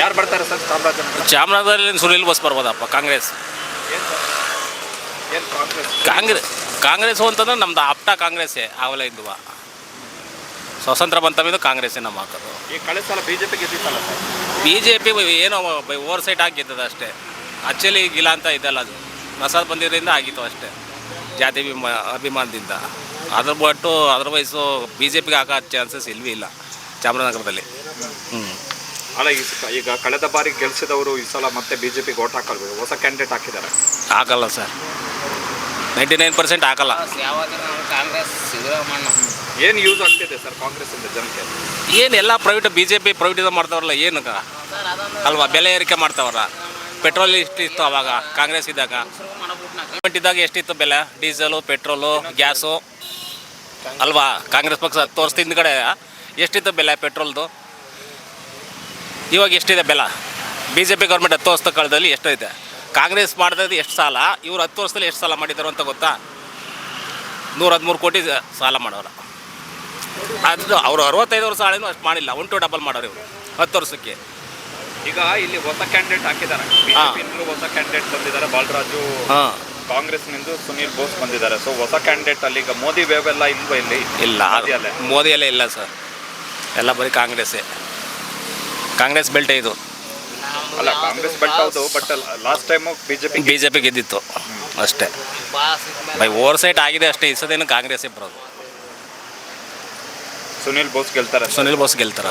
ಯಾರು ಬರ್ತಾರೆ ಸರ್ ಚಾಮರಾಜನಗರ? ಚಾಮರಾಜನಗರದಲ್ಲಿ ಸುನಿಲ್ ಬಸ್ ಬರ್ಬೋದಪ್ಪ ಕಾಂಗ್ರೆಸ್. ಏನು ಕಾಂಗ್ರೆಸ್? ಕಾಂಗ್ರೆಸ್ ಕಾಂಗ್ರೆಸ್ ಅಂತಂದ್ರೆ ನಮ್ದು ಅಪ್ಟ ಕಾಂಗ್ರೆಸ್ಸೇ ಆವಲ ಇದ್ವ ಸ್ವತಂತ್ರ ಬಂತಮಿದ್ದು ಕಾಂಗ್ರೆಸ್ಸೇ ನಮ್ಮ ಹಾಕೋದು. ಈ ಕಳೆದ ಸಲ ಬಿ ಜೆ ಪಿ ಗೆದ್ದಿತ್ತಲ್ಲ ಸರ್? ಬಿ ಜೆ ಪಿ ಏನೋ ಓವರ್ ಸೈಟ್ ಆಗಿದ್ದದ ಅಷ್ಟೇ. ಆಕ್ಚುಲಿ ಇಲ್ಲ ಅಂತ ಇದಲ್ಲ ಅದು. ಪ್ರಸಾದ್ ಬಂದಿರೋದ್ರಿಂದ ಆಗಿತ್ತು ಅಷ್ಟೇ ಜಾತಿ ಅಭಿಮ ಅಭಿಮಾನದಿಂದ. ಅದ್ರ ಬಟ್ಟು ಅದರ್ವೈಸು ಬಿ ಜೆ ಪಿಗೆ ಹಾಕೋ ಚಾನ್ಸಸ್ ಇಲ್ವಿ ಇಲ್ಲ ಚಾಮರಾಜನಗರದಲ್ಲಿ. ಹ್ಞೂ ಅಲ್ಲ ಈ ಸ- ಈಗ ಕಳೆದ ಬಾರಿ ಗೆಲ್ಸಿದವರು ಈ ಸಲ ಮತ್ತೆ ಬಿ ಜೆ ಪಿಗೆ ಓಟ್ ಹಾಕಲ್ಬೇಕು ಹೊಸ ಕ್ಯಾಂಡಿಡೇಟ್ ಹಾಕಿದ್ದಾರೆ. ಹಾಕಲ್ಲ ಸರ್. ನೈಂಟಿ ನೈನ್ ಪರ್ಸೆಂಟ್ ಹಾಕಲ್ಲ ಯಾವಾಗ ಕಾಂಗ್ರೆಸ್ ಸಿದ್ದರಾಮಣ್ಣ. ಏನು ಯೂಸ್ ಆಗ್ತಿದೆ ಸರ್ ಕಾಂಗ್ರೆಸ್ಸಿಂದ ಜನಕ್ಕೆ? ಏನು ಎಲ್ಲ ಪ್ರೈವೇಟ್ ಬಿ ಜೆ ಪಿ ಪ್ರೈವೇಟಿದ ಮಾಡ್ತಾವ್ರಲ್ಲ ಏನು ಅಲ್ವಾ ಬೆಲೆ ಏರಿಕೆ ಮಾಡ್ತಾವಲ್ಲ ಪೆಟ್ರೋಲ್ ಎಷ್ಟಿತ್ತು ಅವಾಗ ಕಾಂಗ್ರೆಸ್ ಇದ್ದಾಗ. ಗೌರ್ಮೆಂಟ್ ಇದ್ದಾಗ ಎಷ್ಟಿತ್ತು ಬೆಲೆ? ಡೀಸೆಲು ಪೆಟ್ರೋಲು ಗ್ಯಾಸು ಅಲ್ವಾ ಕಾಂಗ್ರೆಸ್ ಪಕ್ಷ ಹತ್ತು ವರ್ಷದ ಹಿಂದ್ಗಡೆ ಎಷ್ಟಿತ್ತು ಬೆಲೆ ಪೆಟ್ರೋಲ್ದು ಇವಾಗ ಎಷ್ಟಿದೆ ಬೆಲ? ಬಿ ಜೆ ಪಿ ಗೌರ್ಮೆಂಟ್ ಹತ್ತು ವರ್ಷದ ಕಾಲದಲ್ಲಿ ಎಷ್ಟೈತೆ? ಕಾಂಗ್ರೆಸ್ ಮಾಡಿದ್ರೆ ಎಷ್ಟು ಸಾಲ? ಇವ್ರು ಹತ್ತು ವರ್ಷದಲ್ಲಿ ಎಷ್ಟು ಸಾಲ ಮಾಡಿದ್ದಾರೆ ಅಂತ ಗೊತ್ತಾ? ನೂರ ಹದಿಮೂರು ಕೋಟಿ ಸಾಲ ಮಾಡೋರು. ಅದು ಅವರು ಅರವತ್ತೈದು ವರ್ಷ ಆಳಿನೂ ಅಷ್ಟು ಮಾಡಿಲ್ಲ. ಒನ್ ಟು ಡಬಲ್ ಮಾಡೋರು ಇವರು ಹತ್ತು ವರ್ಷಕ್ಕೆ. ಈಗ ಇಲ್ಲಿ ಹೊಸ ಕ್ಯಾಂಡಿಡೇಟ್ ಹಾಕಿದ್ದಾರೆ. ಬಿಜೆಪಿಯಿಂದಲೂ ಹೊಸ ಕ್ಯಾಂಡಿಡೇಟ್ ಬಂದಿದ್ದಾರೆ. ಬಾಲರಾಜು ಹಾಂ. ಕಾಂಗ್ರೆಸ್ನಿಂದ ಸುನೀಲ್ ಬೋಸ್ ಬಂದಿದ್ದಾರೆ. ಸೊ ಹೊಸ ಕ್ಯಾಂಡಿಡೇಟ್ ಅಲ್ಲಿ ಈಗ ಮೋದಿ ವೇವ್ ಎಲ್ಲ ಇಲ್ವಾ ಇಲ್ಲಿ? ಇಲ್ಲ. ಮೋದಿ ಎಲ್ಲ ಇಲ್ಲ ಸರ್. ಎಲ್ಲ ಬರೀ ಕಾಂಗ್ರೆಸ್ಸೇ. ಕಾಂಗ್ರೆಸ್ ಬೆಲ್ಟ್ ಇದು. ಅಲ್ಲ ಕಾಂಗ್ರೆಸ್ ಬೆಲ್ಟ್ ಹೌದು but last time BJP B J P ಗೆದ್ದಿತ್ತು. ಅಷ್ಟೇ. ಬೈ ಓವರ್ ಸೈಟ್ ಆಗಿದೆ ಅಷ್ಟೇ ಈ ಕಾಂಗ್ರೆಸ್ ಕಾಂಗ್ರೆಸ್ಸೇ ಬರೋದು. ಸುನೀಲ್ ಬೋಸ್ ಗೆಲ್ತಾರೆ. ಸುನಿಲ್ ಬೋಸ್ ಗೆಲ್ತಾರೆ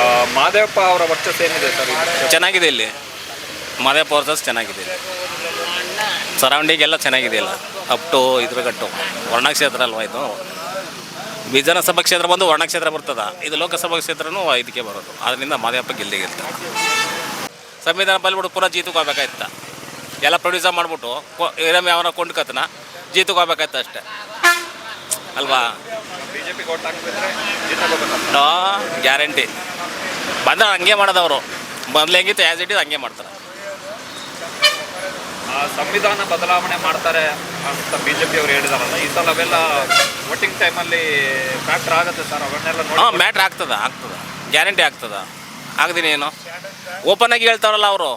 ಆ, ಮಾದೇವಪ್ಪ ಅವರ ವರ್ಚಸ್ ಏನಿದೆ ಸರ್ ಚೆನ್ನಾಗಿದೆ ಇಲ್ಲಿ. ಮಾದೇವಪ್ಪ ಪೋರ್ಸಸ್ ಚೆನ್ನಾಗಿದೆ ಇಲ್ಲಿ. ಸರೌಂಡಿಂಗ್ ಎಲ್ಲ ಚೆನ್ನಾಗಿದೆ ಇಲ್ಲ. Up to ಇದ್ರಗಟ್ಟು. ವರ್ಣಕ್ಷೇತ್ರ ಅಲ್ವಾ ಇದು? ವಿಧಾನಸಭಾ ಕ್ಷೇತ್ರ ಬಂದು ವರ್ಣಕ್ಷೇತ್ರ ಬರ್ತದೆ. ಇದು ಲೋಕಸಭಾ ಕ್ಷೇತ್ರನೂ ಇದಕ್ಕೆ ಬರೋದು. ಅದರಿಂದ ಮಾದೇವಪ್ಪ ಗೆಲ್ಲಿಗೆ ಸಂವಿಧಾನ ಬಂದ್ಬಿಟ್ಟು ಪುನಃ ಜೀತಕ್ಕೆ ಹೋಗ್ಬೇಕಾಯ್ತ ಎಲ್ಲ ಪ್ರೊಡ್ಯೂಸರ್ ಮಾಡಿಬಿಟ್ಟು ಇರಮ್ ಯಾವನ ಕೊಂಡ್ಕತನ ಜೀತಕ್ಕೆ ಹೋಗ್ಬೇಕಾಯ್ತು ಅಷ್ಟೇ. ಅಲ್ವಾ? ಗ್ಯಾರಂಟಿ. ಬಂದ್ರೆ ಹಂಗೆ ಮಾಡೋದವರು. ಮೊದಲು ಹೆಂಗಿತ್ತು ಆ್ಯಸ್ ಇಟ್ ಇಸ್ ಹಂಗೆ ಮಾಡ್ತಾರೆ. ಸಂವಿಧಾನ ಬದಲಾವಣೆ ಮಾಡ್ತಾರೆ ಅಂತ ಪಿ ಅವರು ಹೇಳಿದಾರಲ್ಲ, ಈ ಸಲ ಅವೆಲ್ಲ ವೋಟಿಂಗ್ ಟೈಮಲ್ಲಿ ಫ್ಯಾಕ್ಟರ್ ಆಗುತ್ತೆ ಸರ್ ಅವನ್ನೆಲ್ಲ ಹಾಂ ಮ್ಯಾಟ್ರ್ ಆಗ್ತದ ಆಗ್ತದ. ಗ್ಯಾರಂಟಿ ಆಗ್ತದ. ಆಗದೀನಿ ಏನು. ಓಪನ್ ಆಗಿ ಹೇಳ್ತಾವ್ರಲ್ಲ ಅವರು.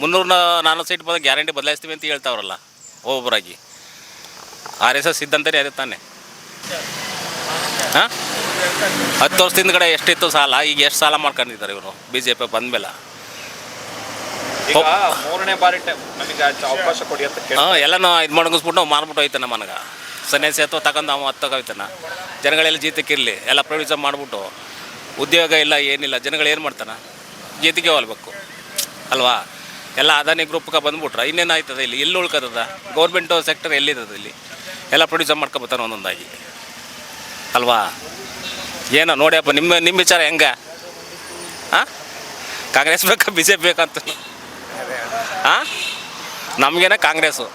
ಮುನ್ನೂರ ನಾಲ್ಕು ಸೀಟ್ ಬಂದ ಗ್ಯಾರಂಟಿ ಬದಲಾಯಿಸ್ತೀವಿ ಅಂತ ಹೇಳ್ತಾವ್ರಲ್ಲ ಒಬ್ಬೊಬ್ಬರಾಗಿ ಆರ್ ಎಸ್ ಎಸ್ ಇದ್ದಂತೆ ಅದೇ ತಾನೆ. ಹಾಂ? ಹತ್ತು ವರ್ಷದಿಂದ ಕಡೆ ಎಷ್ಟಿತ್ತು ಸಾಲ ಈಗ ಎಷ್ಟು ಸಾಲ ಮಾಡ್ಕೊಂಡಿದ್ದಾರೆ ಇವರು ಬಿ ಜೆ ಪಿ ಬಂದಮೇಲೆ? ಈಗ ಮೂರನೇ ಬಾರಿ ಟೈಮ್ ನಮಗೆ ಅವಕಾಶ ಕೊಡಿ ಅಂತ ಹಾಂ ಎಲ್ಲನೂ ಇದು ಮಡಗಿಸ್ಬಿಟ್ಟು ಮಾರ್ಬಿಟ್ಟು ಹೋಯ್ತಾನೆ ಮನಗ. ಸನ್ಯಾಸಿ ಅಥವಾ ತಗೊಂಡು ಅವ ಹತ್ತು ಹೋಯ್ತಾನ ಜನಗಳೆಲ್ಲ ಜೀತಕ್ಕಿರಲಿ, ಎಲ್ಲ ಪ್ರವೇಶ ಮಾಡಿಬಿಟ್ಟು. ಉದ್ಯೋಗ ಇಲ್ಲ, ಏನಿಲ್ಲ, ಜನಗಳು ಏನು ಮಾಡ್ತಾನೆ? ಜೀತಿಗೆ ಹೋಗ್ಬೇಕು. ಅಲ್ವಾ? ಎಲ್ಲ ಅದಾನಿ ಗ್ರೂಪ್ಗೆ ಬಂದ್ಬಿಟ್ರೆ ಇನ್ನೇನು ಆಯ್ತದ ಇಲ್ಲಿ? ಎಲ್ಲಿ ಉಳ್ಕತ್ತದ ಗೌರ್ಮೆಂಟು ಸೆಕ್ಟರ್ ಎಲ್ಲಿದ್ದದ ಇಲ್ಲಿ? ಎಲ್ಲ ಪ್ರೊಡ್ಯೂಸರ್ ಮಾಡ್ಕೊಬತ್ತಾನೆ ಒಂದೊಂದಾಗಿ. ಅಲ್ವಾ? ಏನೋ ನೋಡಿಯಪ್ಪ ನಿಮ್ಮ ನಿಮ್ಮ ವಿಚಾರ ಹೆಂಗೆ? ಹಾಂ ಕಾಂಗ್ರೆಸ್ ಬೇಕಾ ಬಿ ಜೆ ಪಿ ಬೇಕಂತ ಹಾಂ ನಮಗೇನ Congress.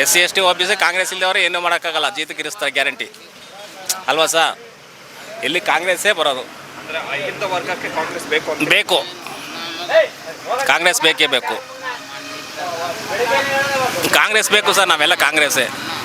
S C S T O B C Congress ಇಲ್ಲದವರು ಏನೂ ಮಾಡೋಕ್ಕಾಗಲ್ಲ. ಜೀತ ಇರಿಸ್ತಾರೆ ಗ್ಯಾರಂಟಿ. ಅಲ್ವಾ ಸರ್? ಇಲ್ಲಿ ಕಾಂಗ್ರೆಸ್ಸೇ ಬರೋದು. ಅಂದ್ರೆ ಅಹಿಂದ ವರ್ಗಕ್ಕೆ ಕಾಂಗ್ರೆಸ್ ಬೇಕು ಅಂತ ಬೇಕು. ಕಾಂಗ್ರೆಸ್ ಬೇಕೇ ಬೇಕು. ಕಾಂಗ್ರೆಸ್ ಬೇಕು ಸರ್ ನಾವೆಲ್ಲ ಕಾಂಗ್ರೆಸ್ಸೇ.